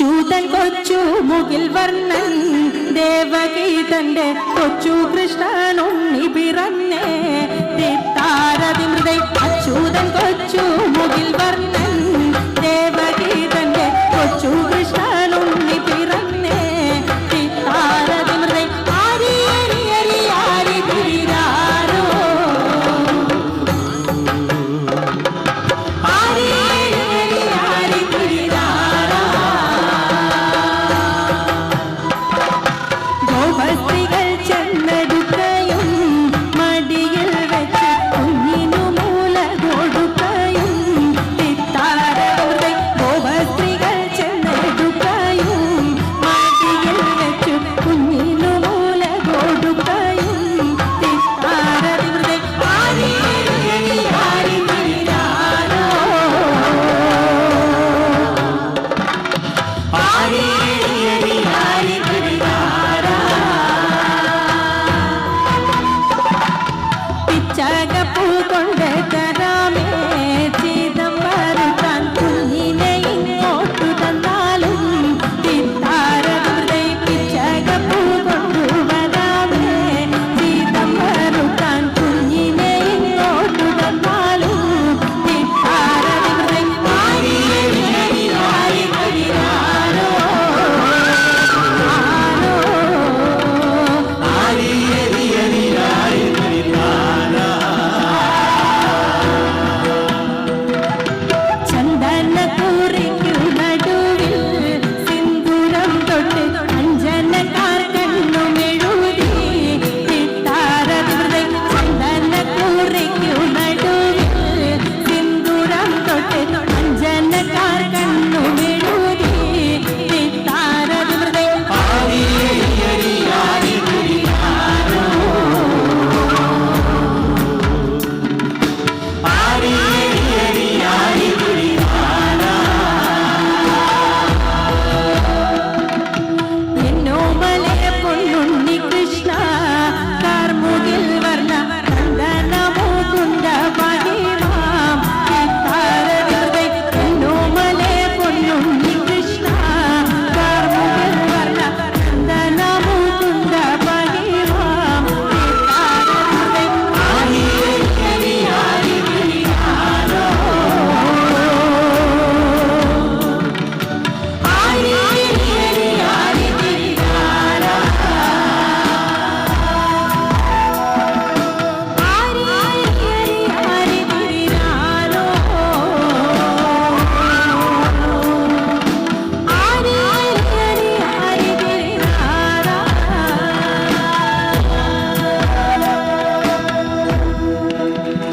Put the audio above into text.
അച്യുതൻ കൊച്ചു മുകിൽ വർണൻ ദേവകി തന്റെ കൊച്ചു കൃഷ്ണൻ ഉണ്ണി പിറന്നേ. हस्तिकल चन्न